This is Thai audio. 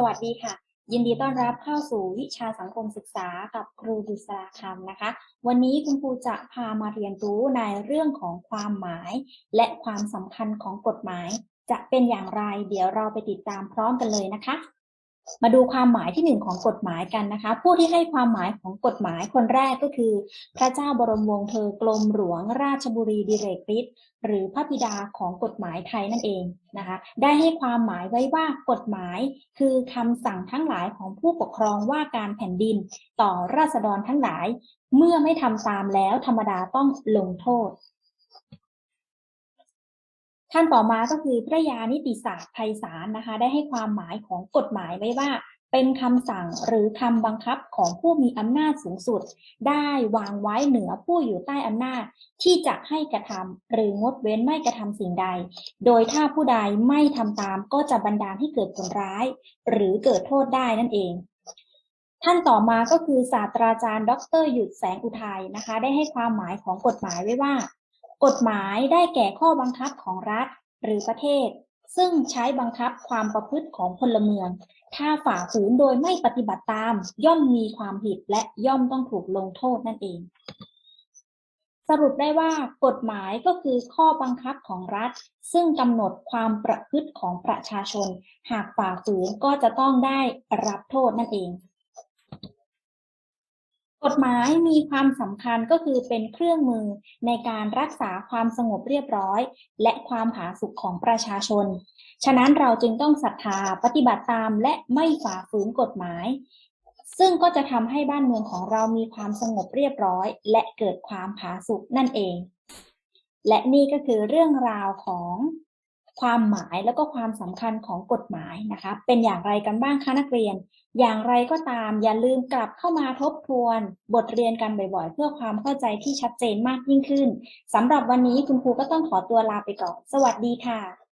สวัสดีค่ะ ยินดีต้อนรับเข้าสู่วิชาสังคมศึกษากับครูดุษราคำนะคะ วันนี้คุณครูจะพามาเรียนรู้ในเรื่องของความหมาย และความสำคัญของกฎหมาย จะเป็นอย่างไร เดี๋ยวเราไปติดตามพร้อมกันเลยนะคะ มาดูความหมายที่หนึ่งของกฎหมายกันนะคะ ผู้ที่ให้ความหมายของกฎหมายคนแรกก็คือ พระเจ้าบรมวงศ์เธอกรมหลวงราชบุรีดิเรกฤทธิ์หรือพระบิดาของกฎหมายไทยนั่นเองนะคะ ได้ให้ความหมายไว้ว่ากฎหมายคือคำสั่งทั้งหลายของผู้ปกครองว่าการแผ่นดิน ต่อราษฎรทั้งหลาย เมื่อไม่ทำตามแล้วธรรมดาต้องลงโทษ ท่านต่อมาก็คือพระยานิติศาสตร์ไพศาลนะคะ ได้ให้ความหมายของกฎหมายไว้ว่า เป็นคำสั่งหรือคำบังคับของผู้มีอำนาจสูงสุด ได้วางไว้เหนือผู้อยู่ใต้อำนาจ ที่จะให้กระทำหรืองดเว้นไม่กระทำสิ่งใด โดยถ้าผู้ใดไม่ทำตามก็จะบันดาลให้เกิดผลร้าย หรือเกิดโทษได้นั่นเองท่านต่อมาก็คือศาสตราจารย์ ดรหยุดแสงอุทัยนะคะ ได้ให้ความหมายของกฎหมายไว้ว่า กฎหมายได้แก่ข้อบังคับของรัฐหรือประเทศ ซึ่งใช้บังคับความประพฤติของพลเมือง ถ้าฝ่าฝืนโดยไม่ปฏิบัติตาม ย่อมมีความผิดและย่อมต้องถูกลงโทษนั่นเอง สรุปได้ว่ากฎหมายก็คือข้อบังคับของรัฐ ซึ่งกำหนดความประพฤติของประชาชน หากฝ่าฝืนก็จะต้องได้รับโทษนั่นเอง ฎหมายมีความสำคัญก็คือเป็นเครื่องมือในการรักษาความสงบเรียบร้อย และความผาสุกของประชาชน ฉะนั้นเราจึงต้องศรัทธาปฏิบัติตามและไม่ฝ่าฝืนกฎหมาย ซึ่งก็จะทำให้บ้านเมืองของเรามีความสงบเรียบร้อย และเกิดความผาสุกนั่นเอง และนี่ก็คือเรื่องราวของ ความหมายแล้วก็ความสำคัญของกฎหมายนะคะ เป็นอย่างไรกันบ้างคะนักเรียน อย่างไรก็ตาม อย่าลืมกลับเข้ามาทบทวน บทเรียนกันบ่อยๆ เพื่อความเข้าใจที่ชัดเจนมากยิ่งขึ้นสำหรับวันนี้คุณครูก็ต้องขอตัวลาไปก่อน สวัสดีค่ะ